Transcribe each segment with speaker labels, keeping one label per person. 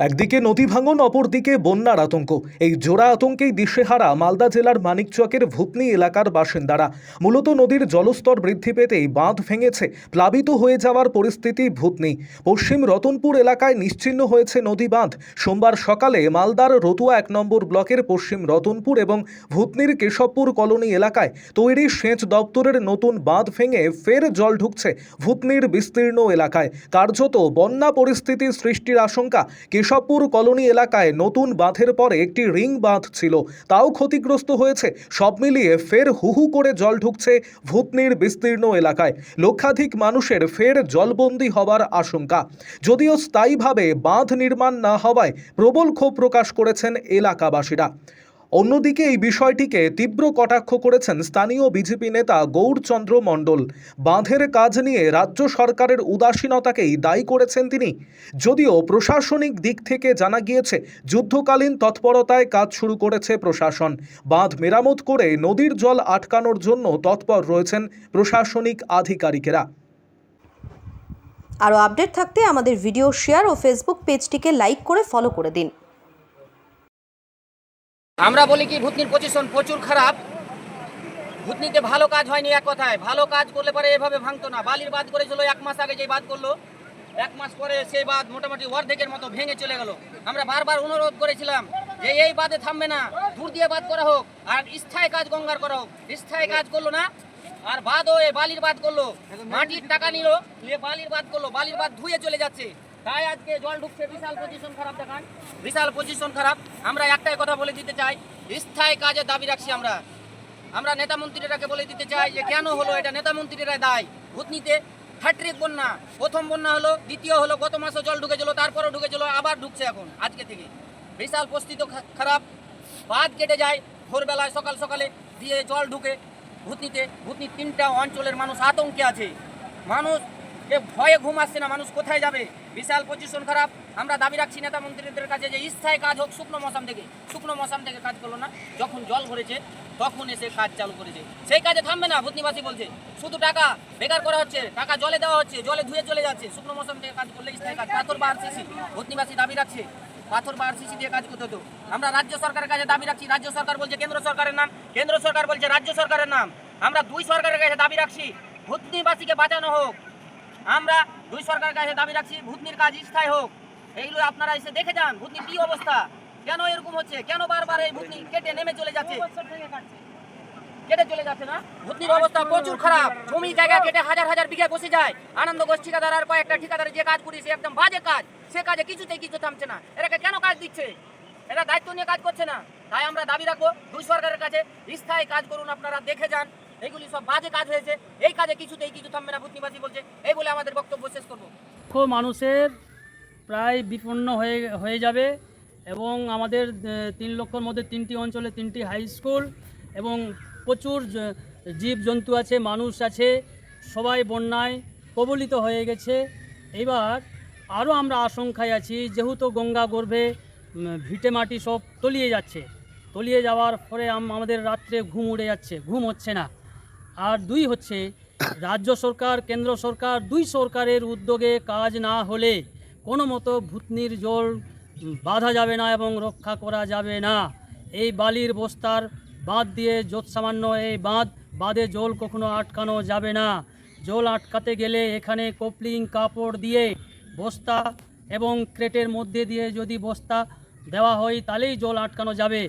Speaker 1: একদিকে নদী ভাঙন, অপরদিকে বন্যার আতঙ্ক। এই জোড়া আতঙ্কেই দিশেহারা মালদা জেলার মানিকচকের ভূতনি এলাকার বাসিন্দারা। মূলত নদীর জলস্তর বৃদ্ধি পেতেই বাঁধ ভেঙেছে, প্লাবিত হয়ে যাওয়ার পরিস্থিতি ভূতনি। পশ্চিম রতনপুর এলাকায় নিশ্চিহ্ন হয়েছে নদী বাঁধ। সোমবার সকালে মালদার রতুয়া এক নম্বর ব্লকের পশ্চিম রতনপুর এবং ভূতনির কেশবপুর কলোনি এলাকায় তৈরি সেচ দপ্তরের নতুন বাঁধ ভেঙে ফের জল ঢুকছে ভূতনির বিস্তীর্ণ এলাকায়। কার্যত বন্যা পরিস্থিতি সৃষ্টির আশঙ্কা। কেশবপুর কলোনি এলাকায় নতুন বাঁধের পরে একটি রিং বাঁধ ছিল। তাও ক্ষতিগ্রস্ত হয়েছে। সব মিলিয়ে ফের হুহু করে জল ঢুকছে ভূতনির বিস্তীর্ণ এলাকায়। লক্ষাধিক মানুষের ফের জলবন্দী হবার আশঙ্কা। যদিও স্থায়ীভাবে বাঁধ নির্মাণ না হওয়ায় প্রবল ক্ষোভ প্রকাশ করেছেন এলাকাবাসীরা। অন্যদিকে এই বিষয়টিকে তীব্র কটাক্ষ করেছেন স্থানীয় বিজেপি নেতা গৌরচন্দ্র মণ্ডল। বাঁধের কাজ নিয়ে রাজ্য সরকারের উদাসীনতাকেই দায়ী করেছেন তিনি। যদিও প্রশাসনিক দিক থেকে জানা গিয়েছে, যুদ্ধকালীন তৎপরতায় কাজ শুরু করেছে প্রশাসন। বাঁধ মেরামত করে নদীর জল আটকানোর জন্য তৎপর রয়েছেন প্রশাসনিক আধিকারিকেরা।
Speaker 2: আরও আপডেট থাকতে আমাদের ভিডিও শেয়ার ও ফেসবুক পেজটিকে লাইক করে ফলো করে দিন।
Speaker 3: আমরা বলি কি, ভূতনির পজিশন প্রচুর খারাপ। ভূতনিতে ভালো কাজ হয়নি এক কথায়। ভালো কাজ করলে পরে এভাবে ভাঙতো না। বালির বাদ করেছিল এক মাস আগে যে বাদ করল। এক মাস পরে সেই বাদ মোটামুটি অর্ধেকের মতো ভেঙে চলে গেল। আমরা বারবার অনুরোধ করেছিলাম যে এই বাদে থামবে না। দূর দিয়ে বাদ করা হোক আর স্থায়ী কাজ গঙ্গার করা হোক। স্থায়ী কাজ করল না। আর বাদও এই বালির বাদ করল। মাটির টাকা নিল। বালির বাদ করল। বালির বাদ ধুয়ে চলে যাচ্ছে। তাই আজকে জল ঢুকছে, বিশাল পজিশন খারাপ দেখান। বিশাল পজিশন খারাপ। আমরা একটাই কথা বলে দিতে চাই, স্থায়ী কাজের দাবি রাখছি আমরা। আমরা নেতা মন্ত্রীরাকে বলে দিতে চাই যে, কেন হলো এটা? নেতা মন্ত্রীরা দায়। ভূতনিতে হ্যাট্রিক বন্যা, প্রথম বন্যা হলো, দ্বিতীয় হলো, গত মাসে জল ঢুকেছিল, তারপরেও ঢুকেছিল, আবার ঢুকছে এখন, আজকে থেকে। বিশাল পরিস্থিতি খারাপ। বাদ কেটে যায়, ভোরবেলায় সকাল সকালে দিয়ে জল ঢুকে ভূতনিতে ভূতনির তিনটা অঞ্চলের মানুষ আতঙ্কে আছে। মানুষ যে ভয়ে ঘুম আসছে না, মানুষ কোথায় যাবে? বিশাল পজিশন খারাপ। আমরা দাবি রাখছি নেতা মন্ত্রীদের কাছে যে স্থায়ী কাজ হোক, শুকনো মৌসাম থেকে, শুকনো মৌসাম থেকে কাজ করল না। যখন জল ভরেছে, তখন এসে কাজ চালু করেছে। সেই কাজে থামবে না, ভূতনিবাসী বলছে। শুধু টাকা বেকার করা হচ্ছে, টাকা জলে দেওয়া হচ্ছে, জলে ধুয়ে চলে যাচ্ছে। শুকনো মৌসাম থেকে কাজ করলে স্থায়ী কাজ। পাথর বা আরসিসি, ভূতনিবাসী দাবি রাখছে। পাথর বা আরসিসি দিয়ে কাজ করতে হতো। আমরা রাজ্য সরকারের কাছে দাবি রাখছি, রাজ্য সরকার বলছে কেন্দ্র সরকারের নাম, কেন্দ্র সরকার বলছে রাজ্য সরকারের নাম। আমরা দুই সরকারের কাছে দাবি রাখছি, ভূতনিবাসীকে বাঁচানো হোক। আমরা দুই সরকারের কাছে দাবি রাখছি ভূতনির কাজ স্থায়ী হোক। এইগুলো আপনারা এসে দেখে যান ভূতনির কি অবস্থা? কেন এরকম হচ্ছে? কেন বারবার এই ভূতনি কেটে নেমে চলে যাচ্ছে? কেটে চলে যাচ্ছে না? ভূতনির অবস্থা প্রচুর খারাপ। জমি জায়গা কেটে হাজার হাজার বিঘা বসে যায়। আনন্দ ঠিকাদার আর কয়েকটা ঠিকাদার যে কাজ করি সে একদম বাজে কাজ। সে কাজে কিছুতেই কিছু থামছে না। এরাকে কেন কাজ দিচ্ছে? এরা দায়িত্ব নিয়ে কাজ করছে না। তাই আমরা দাবি রাখব দুই সরকারের কাছে স্থায়ী কাজ করুন আপনারা দেখে যান। এইগুলি সব বাজে কাজ হয়েছে। এই কাজে কিছুতেই কিছু থামবে না বলছে। এই বলে আমাদের বক্তব্য শেষ করব।
Speaker 4: মানুষের প্রায় বিপন্ন হয়ে হয়ে যাবে এবং আমাদের তিন লক্ষর মধ্যে তিনটি অঞ্চলে তিনটি হাই স্কুল এবং প্রচুর জীবজন্তু আছে, মানুষ আছে, সবাই বন্যায় কবলিত হয়ে গেছে। এবার আরও আমরা আশঙ্কায় আছি, যেহেতু গঙ্গা গর্ভে ভিটে মাটি সব তলিয়ে যাচ্ছে। তলিয়ে যাওয়ার পরে আমাদের রাত্রে ঘুম উড়ে যাচ্ছে, ঘুম হচ্ছে না। আর দুই হচ্ছে, রাজ্য সরকার, কেন্দ্র সরকার, দুই সরকারের উদ্যোগে কাজ না হলে কোনো মতো ভূতনির জল বাঁধা যাবে না এবং রক্ষা করা যাবে না। এই বালির বস্তার বাঁধ দিয়ে যত সামান্য এই বাঁধ, বাঁধে জল কখনো আটকানো যাবে না। জল আটকাতে গেলে এখানে কপলিং কাপড় দিয়ে বস্তা এবং ক্রেটের মধ্যে দিয়ে যদি বস্তা দেওয়া হয়, তাহলেই জল আটকানো যাবে।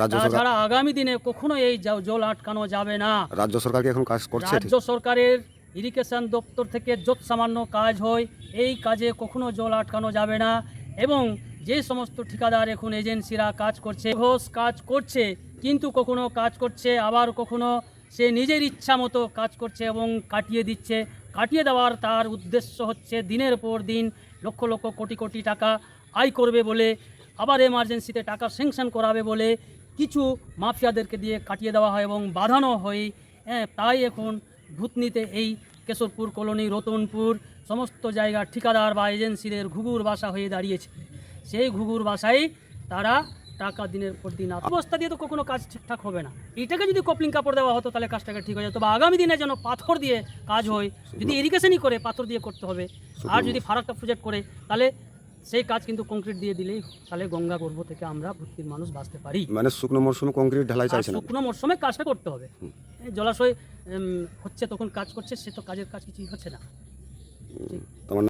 Speaker 5: রাজ্য সরকার
Speaker 4: তাছাড়া আগামী দিনে কখনো এই জল আটকানো যাবে না।
Speaker 5: রাজ্য সরকার কি এখন কাজ করছে?
Speaker 4: রাজ্য সরকারের ইরিগেশন দপ্তর থেকে যত সামান্য কাজ হয় এই কাজে কখনো জল আটকানো যাবে না। এবং যে সমস্ত ঠিকাদার এখন এজেন্সিরা কাজ করছে ঘোষ কাজ করছে কিন্তু কখনো কাজ করছে আবার কখনো সে নিজের ইচ্ছা মতো কাজ করছে এবং কাটিয়ে দিচ্ছে। কাটিয়ে দেওয়ার তার উদ্দেশ্য হচ্ছে দিনের পর দিন লক্ষ লক্ষ কোটি কোটি টাকা আয় করবে বলে আবার এমার্জেন্সিতে টাকা স্যাংশন করাবে বলে কিছু মাফিয়াদেরকে দিয়ে কাটিয়ে দেওয়া হয় এবং বাঁধানো হয়। হ্যাঁ তাই এখন ভূতনিতে এই কেশবপুর কলোনি রতনপুর সমস্ত জায়গার ঠিকাদার বা এজেন্সিদের ঘুঘুর বাসা হয়ে দাঁড়িয়েছে। সেই ঘুঘুর বাসায় তারা টাকা দিনের পর দিন অবস্থা দিয়ে তো কখনো কাজ ঠিকঠাক হবে না। এটাকে যদি কপলিং কাপড় দেওয়া হতো তাহলে কাজটাকে ঠিক হয়ে যেত বা আগামী দিনে যেন পাথর দিয়ে কাজ হয় যদি ইরিগেশনই করে পাথর দিয়ে করতে হবে। আর যদি ফারাক্কা প্রজেক্ট করে তাহলে সেই কাজ কিন্তু কংক্রিট দিয়ে দিলেই তাহলে গঙ্গা গর্ভ থেকে আমরা ভর্তির মানুষ বাঁচতে পারি।
Speaker 5: মানে শুকনো মরশুমে কংক্রিট ঢালাই
Speaker 4: চাইছে
Speaker 5: চাইছেন
Speaker 4: শুকনো মরশুমে কাজটা করতে হবে। জলাশয় হচ্ছে তখন কাজ করছে সে তো কাজের কাজ কিছুই হচ্ছে না।
Speaker 5: তোমার